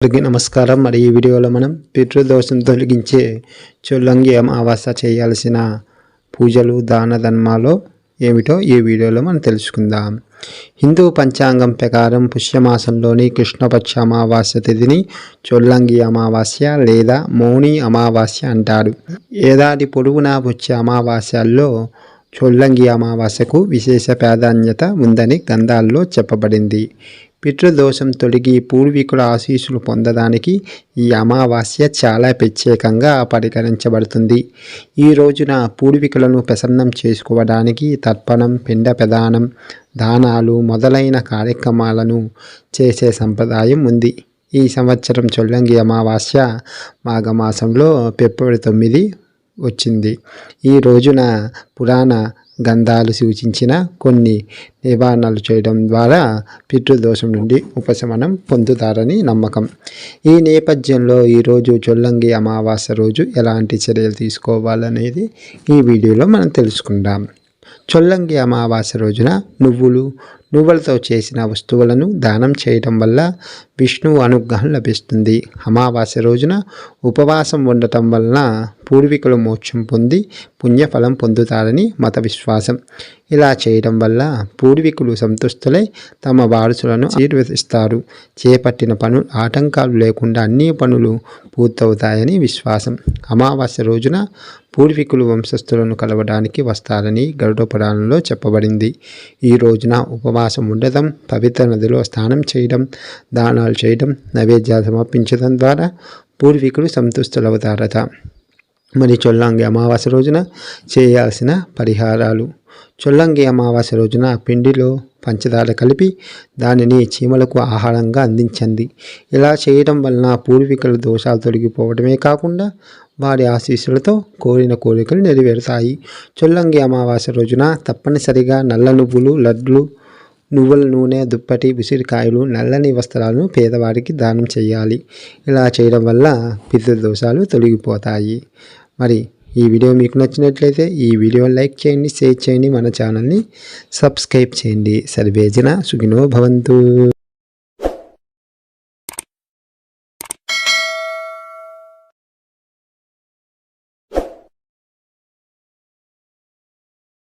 అందరికీ నమస్కారం. మరి ఈ వీడియోలో మనం పితృదోషం తొలగించే చొల్లంగి అమావాస్య చేయాల్సిన పూజలు దాన ధర్మాలు ఏమిటో ఈ వీడియోలో మనం తెలుసుకుందాం. హిందూ పంచాంగం ప్రకారం పుష్యమాసంలోని కృష్ణపక్ష అమావాస్య తిథిని చొల్లంగి అమావాస్య లేదా మౌని అమావాస్య అంటారు. ఏడాది పొడవునా వచ్చే అమావాస్యల్లో చొల్లంగి అమావాస్యకు విశేష ప్రాధాన్యత ఉందని గ్రంథాల్లో చెప్పబడింది. పితృదోషం తొలగి పూర్వీకుల ఆశీస్సులు పొందడానికి ఈ అమావాస్య చాలా ప్రత్యేకంగా పరిగణించబడుతుంది. ఈ రోజున పూర్వీకులను ప్రసన్నం చేసుకోవడానికి తర్పణం పిండ ప్రదానం దానాలు మొదలైన కార్యక్రమాలను చేసే సంప్రదాయం ఉంది. ఈ సంవత్సరం చొల్లంగి అమావాస్య మాఘమాసంలో ఫిబ్రవరి తొమ్మిది వచ్చింది. ఈ రోజున పురాణ గంధాలు సూచించిన కొన్ని నివారణలు చేయడం ద్వారా పితృదోషం నుండి ఉపశమనం పొందుతారని నమ్మకం. ఈ నేపథ్యంలో ఈరోజు చొల్లంగి అమావాస్య రోజు ఎలాంటి చర్యలు తీసుకోవాలనేది ఈ వీడియోలో మనం తెలుసుకుందాం. చొల్లంగి అమావాస్య రోజున నువ్వులు నువ్వులతో చేసిన వస్తువులను దానం చేయడం వల్ల విష్ణువు అనుగ్రహం లభిస్తుంది. అమావాస్య రోజున ఉపవాసం ఉండటం వలన పూర్వీకులు మోక్షం పొంది పుణ్యఫలం పొందుతారని మత విశ్వాసం. ఇలా చేయడం వల్ల పూర్వీకులు సంతుష్టులై తమ వారసులను ఆశీర్వదిస్తారు. చేపట్టిన పనులు ఆటంకాలు లేకుండా అన్ని పనులు పూర్తవుతాయని విశ్వాసం. అమావాస్య రోజున పూర్వీకులు వంశస్థులను కలవడానికి వస్తారని గరుడ పురాణంలో చెప్పబడింది. ఈ రోజున ఉపవాసం ఉండటం పవిత్ర నదిలో స్నానం చేయడం దానాలు చేయడం నైవేద్యాలు సమర్పించడం ద్వారా పూర్వీకులు సంతుష్టులవుతారట. మరి చొల్లంగి అమావాస్య రోజున చేయాల్సిన పరిహారాలు. చొల్లంగి అమావాస్య రోజున పిండిలో పంచదార కలిపి దానిని చీమలకు ఆహారంగా అందించండి. ఇలా చేయడం వలన పూర్వీకుల దోషాలు తొలగిపోవడమే కాకుండా వారి ఆశీస్సులతో కోరిన కోరికలు నెరవేరుతాయి. చొల్లంగి అమావాస్య రోజున తప్పనిసరిగా నల్ల నువ్వులు లడ్లు నువ్వుల నూనె దుప్పటి ఉసిరికాయలు నల్లని వస్త్రాలను పేదవారికి దానం చేయాలి. ఇలా చేయడం వల్ల పితృదోషాలు తొలగిపోతాయి. మరి ఈ వీడియో మీకు నచ్చినట్లయితే ఈ వీడియో లైక్ చేయండి షేర్ చేయండి మన ఛానల్ని సబ్స్క్రైబ్ చేయండి. సర్వేజన సుఖినో భవంతు.